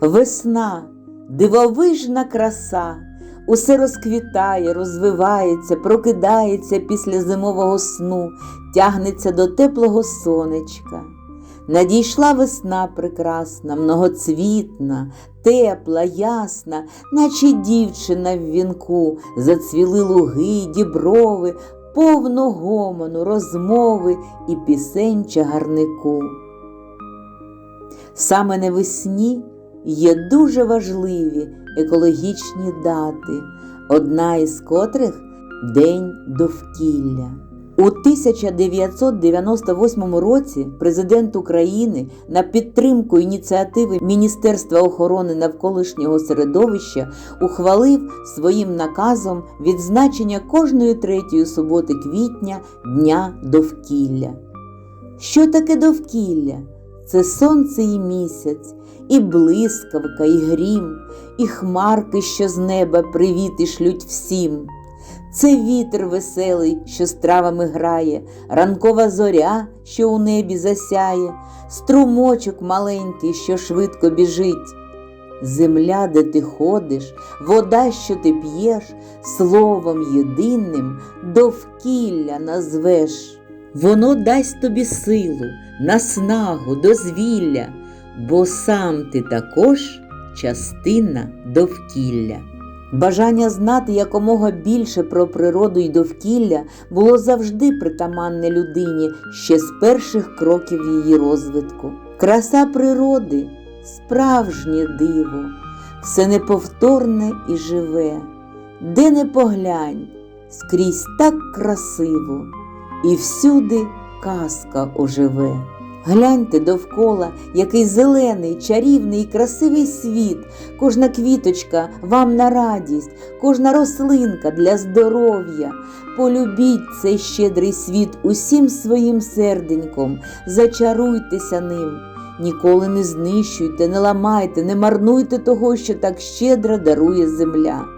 Весна, дивовижна краса, усе розквітає, розвивається, прокидається після зимового сну, тягнеться до теплого сонечка. Надійшла весна прекрасна, многоцвітна, тепла, ясна, наче дівчина в вінку, зацвіли луги, діброви, повно гомону, розмови і пісень чагарнику. Саме навесні є дуже важливі екологічні дати, одна із котрих День довкілля. У 1998 році президент України на підтримку ініціативи Міністерства охорони навколишнього середовища ухвалив своїм наказом відзначення кожної третьої суботи квітня Дня довкілля. Що таке довкілля? Це сонце і місяць, і блискавка, і грім, і хмарки, що з неба привіти шлють всім. Це вітер веселий, що з травами грає, ранкова зоря, що у небі засяє, струмочок маленький, що швидко біжить. Земля, де ти ходиш, вода, що ти п'єш, словом єдиним довкілля назвеш. Воно дасть тобі силу, наснагу, дозвілля, бо сам ти також частина довкілля. Бажання знати якомога більше про природу і довкілля було завжди притаманне людині ще з перших кроків її розвитку. Краса природи справжнє диво, все неповторне і живе, де не поглянь, скрізь так красиво, і всюди казка оживе. Гляньте довкола, який зелений, чарівний і красивий світ, кожна квіточка вам на радість, кожна рослинка для здоров'я. Полюбіть цей щедрий світ усім своїм серденьком, зачаруйтеся ним. Ніколи не знищуйте, не ламайте, не марнуйте того, що так щедро дарує земля.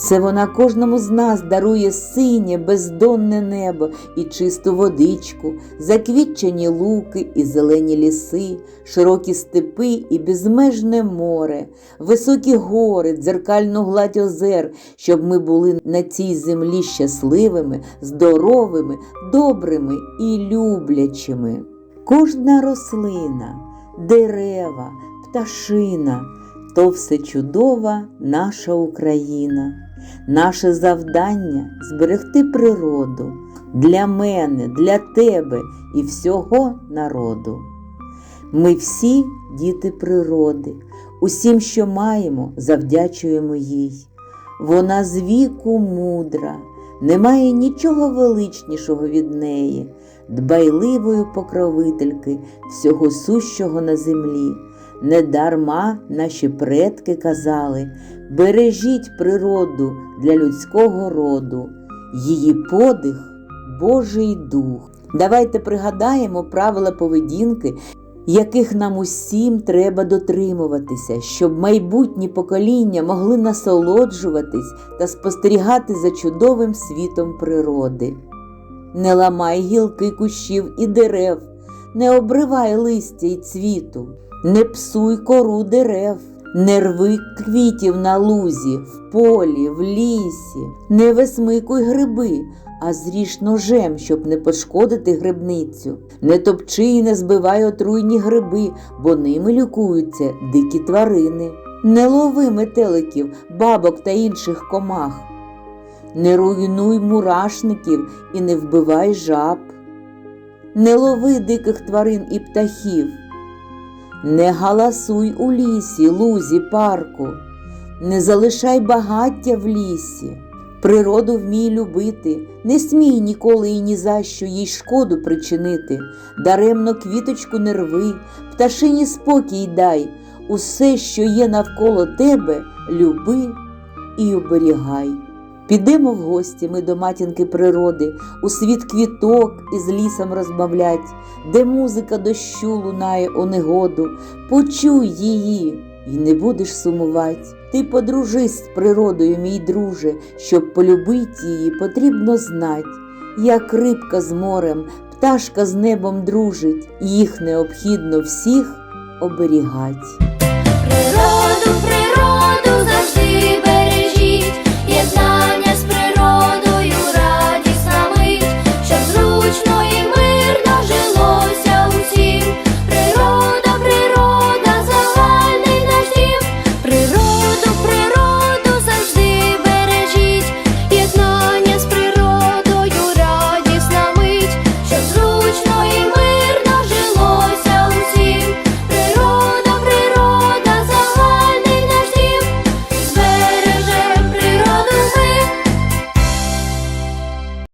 Це вона кожному з нас дарує синє, бездонне небо і чисту водичку, заквітчені луки і зелені ліси, широкі степи і безмежне море, високі гори, дзеркальну гладь озер, щоб ми були на цій землі щасливими, здоровими, добрими і люблячими. Кожна рослина, дерева, пташина то все чудова наша Україна. Наше завдання зберегти природу для мене, для тебе і всього народу. Ми всі діти природи, усім, що маємо, завдячуємо їй. Вона з віку мудра, немає нічого величнішого від неї, дбайливої покровительки всього сущого на землі. Недарма наші предки казали бережіть природу для людського роду, її подих Божий дух. Давайте пригадаємо правила поведінки, яких нам усім треба дотримуватися, щоб майбутні покоління могли насолоджуватись та спостерігати за чудовим світом природи. Не ламай гілки кущів і дерев, не обривай листя й цвіту. Не псуй кору дерев, не рви квітів на лузі, в полі, в лісі, не висмикуй гриби, а зріж ножем, щоб не пошкодити грибницю. Не топчи і не збивай отруйні гриби, бо ними лікуються дикі тварини. Не лови метеликів, бабок та інших комах. Не руйнуй мурашників і не вбивай жаб. Не лови диких тварин і птахів. Не галасуй у лісі, лузі, парку, не залишай багаття в лісі, природу вмій любити, не смій ніколи і ні за що їй шкоду причинити, даремно квіточку не рви, пташині спокій дай, усе, що є навколо тебе, люби і оберігай. Підемо в гості ми до матінки природи, у світ квіток із лісом розмовлять, де музика дощу лунає у негоду, почуй її і не будеш сумувать. Ти подружись з природою, мій друже, щоб полюбить її, потрібно знать, як рибка з морем, пташка з небом дружить, їх необхідно всіх оберігать.